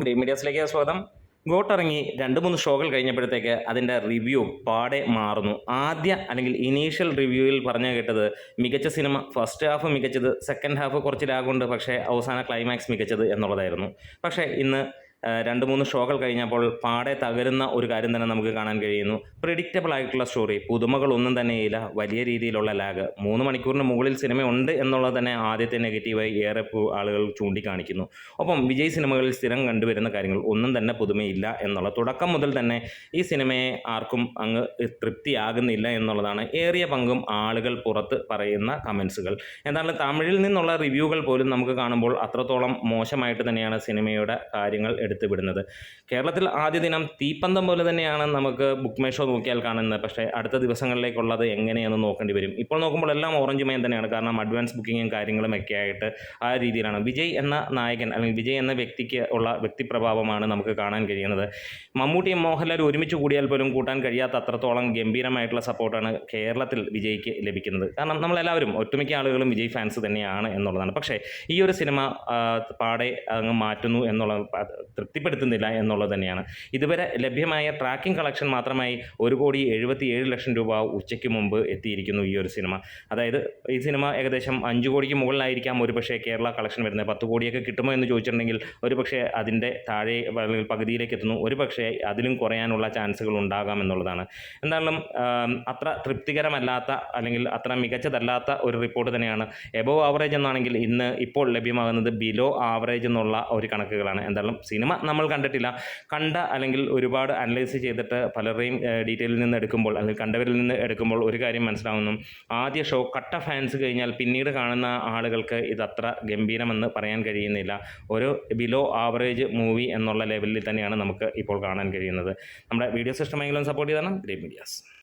Green മീഡിയസിലേക്ക് സ്വാഗതം. Got ഇറങ്ങി രണ്ട് മൂന്ന് ഷോകൾ കഴിഞ്ഞപ്പോഴത്തേക്ക് അതിന്റെ റിവ്യൂ പാടെ മാറുന്നു. ആദ്യ അല്ലെങ്കിൽ ഇനീഷ്യൽ റിവ്യൂവിൽ പറഞ്ഞു കേട്ടത് മികച്ച സിനിമ ഫസ്റ്റ് ഹാഫ് മികച്ചത് സെക്കൻഡ് ഹാഫ് കുറച്ച് ലാഗുണ്ട് പക്ഷേ അവസാന ക്ലൈമാക്സ് മികച്ചത് എന്നുള്ളതായിരുന്നു. പക്ഷേ ഇന്ന് രണ്ട് മൂന്ന് ഷോകൾ കഴിഞ്ഞപ്പോൾ പാടെ തകരുന്ന ഒരു കാര്യം തന്നെ നമുക്ക് കാണാൻ കഴിയുന്നു. പ്രിഡിക്റ്റബിൾ ആയിട്ടുള്ള സ്റ്റോറി പുതുമകളൊന്നും തന്നെയില്ല. വലിയ രീതിയിലുള്ള ലാഗ് മൂന്ന് മണിക്കൂറിന് മുകളിൽ സിനിമ ഉണ്ട് എന്നുള്ളത് തന്നെ ആദ്യത്തെ നെഗറ്റീവായി ഏറെ ആളുകൾ ചൂണ്ടിക്കാണിക്കുന്നു. ഒപ്പം വിജയ് സിനിമകളിൽ സ്ഥിരം കണ്ടുവരുന്ന കാര്യങ്ങൾ ഒന്നും തന്നെ പുതുമയില്ല എന്നുള്ള തുടക്കം മുതൽ തന്നെ ഈ സിനിമയെ ആർക്കും അങ്ങ് തൃപ്തിയാകുന്നില്ല എന്നുള്ളതാണ് ഏറിയ പങ്കും ആളുകൾ പുറത്ത് പറയുന്ന കമൻസുകൾ എന്താണ് തമിഴിൽ നിന്നുള്ള റിവ്യൂകൾ പോലും നമുക്ക് കാണുമ്പോൾ അത്രത്തോളം മോശമായിട്ട് തന്നെയാണ് സിനിമയുടെ കാര്യങ്ങൾ എടുത്തുവിടുന്നത് കേരളത്തിൽ ആദ്യ ദിനം തീപ്പന്തം പോലെ തന്നെയാണ് നമുക്ക് ബുക്ക് മൈ ഷോ നോക്കിയാൽ കാണുന്നത്. പക്ഷേ അടുത്ത ദിവസങ്ങളിലേക്കുള്ളത് എങ്ങനെയാണെന്ന് നോക്കേണ്ടി വരും. ഇപ്പോൾ നോക്കുമ്പോൾ എല്ലാം ഓറഞ്ച് മയം തന്നെയാണ്. കാരണം അഡ്വാൻസ് ബുക്കിങ്ങും കാര്യങ്ങളും ഒക്കെ ആയിട്ട് ആ രീതിയിലാണ്. വിജയ് എന്ന നായകൻ അല്ലെങ്കിൽ വിജയ് എന്ന വ്യക്തിക്ക് ഉള്ള വ്യക്തിപ്രഭാവമാണ് നമുക്ക് കാണാൻ കഴിയുന്നത്. മമ്മൂട്ടിയും മോഹൻലാൽ ഒരുമിച്ച് കൂടിയാൽ പോലും കൂട്ടാൻ കഴിയാത്ത അത്രത്തോളം ഗംഭീരമായിട്ടുള്ള സപ്പോർട്ടാണ് കേരളത്തിൽ വിജയ്ക്ക് ലഭിക്കുന്നത്. കാരണം നമ്മളെല്ലാവരും ഒട്ടുമിക്ക ആളുകളും വിജയ് ഫാൻസ് തന്നെയാണ് എന്നുള്ളതാണ്. പക്ഷേ ഈ ഒരു സിനിമ പാടെ അങ്ങ് മാറ്റുന്നു എന്നുള്ള തൃപ്തിപ്പെടുത്തുന്നില്ല എന്നുള്ളത് തന്നെയാണ്. ഇതുവരെ ലഭ്യമായ ട്രാക്കിംഗ് കളക്ഷൻ മാത്രമായി ഒരു കോടി എഴുപത്തി ഏഴ് ലക്ഷം രൂപ ഉച്ചയ്ക്ക് മുമ്പ് എത്തിയിരിക്കുന്നു ഈ ഒരു സിനിമ. അതായത് ഈ സിനിമ ഏകദേശം അഞ്ച് കോടിക്ക് മുകളിലായിരിക്കാം. ഒരു പക്ഷേ കേരള കളക്ഷൻ വരുന്നത് പത്ത് കോടിയൊക്കെ കിട്ടുമോ എന്ന് ചോദിച്ചിട്ടുണ്ടെങ്കിൽ ഒരു പക്ഷേ അതിന്റെ താഴെ അല്ലെങ്കിൽ പകുതിയിലേക്ക് എത്തുന്നു. ഒരു പക്ഷേ അതിലും കുറയാനുള്ള ചാൻസുകൾ ഉണ്ടാകാം എന്നുള്ളതാണ്. എന്തായാലും അത്ര തൃപ്തികരമല്ലാത്ത അല്ലെങ്കിൽ അത്ര മികച്ചതല്ലാത്ത ഒരു റിപ്പോർട്ട് തന്നെയാണ്. എബോവ് ആവറേജ് എന്നാണെങ്കിൽ ഇന്ന് ഇപ്പോൾ ലഭ്യമാകുന്നത് ബിലോ ആവറേജ് എന്നുള്ള ഒരു കണക്കുകളാണ്. എന്തായാലും സിനിമ നമ്മൾ കണ്ടിട്ടില്ല. കണ്ട അല്ലെങ്കിൽ ഒരുപാട് അനലൈസ് ചെയ്തിട്ട് പലരുടെയും ഡീറ്റെയിലിൽ നിന്ന് എടുക്കുമ്പോൾ അല്ലെങ്കിൽ കണ്ടവരിൽ നിന്ന് എടുക്കുമ്പോൾ ഒരു കാര്യം മനസ്സിലാവുന്നു. ആദ്യ ഷോ കട്ട ഫാൻസ് കഴിഞ്ഞാൽ പിന്നീട് കാണുന്ന ആളുകൾക്ക് ഇതത്ര ഗംഭീരമെന്ന് പറയാൻ കഴിയുന്നില്ല. ഒരു ബിലോ ആവറേജ് മൂവി എന്നുള്ള ലെവലിൽ തന്നെയാണ് നമുക്ക് ഇപ്പോൾ കാണാൻ കഴിയുന്നത്. നമ്മുടെ വീഡിയോസ് ഇഷ്ടമെങ്കിലും സപ്പോർട്ട് ചെയ്താണ് ഗ്രേറ്റ് മീഡിയാസ്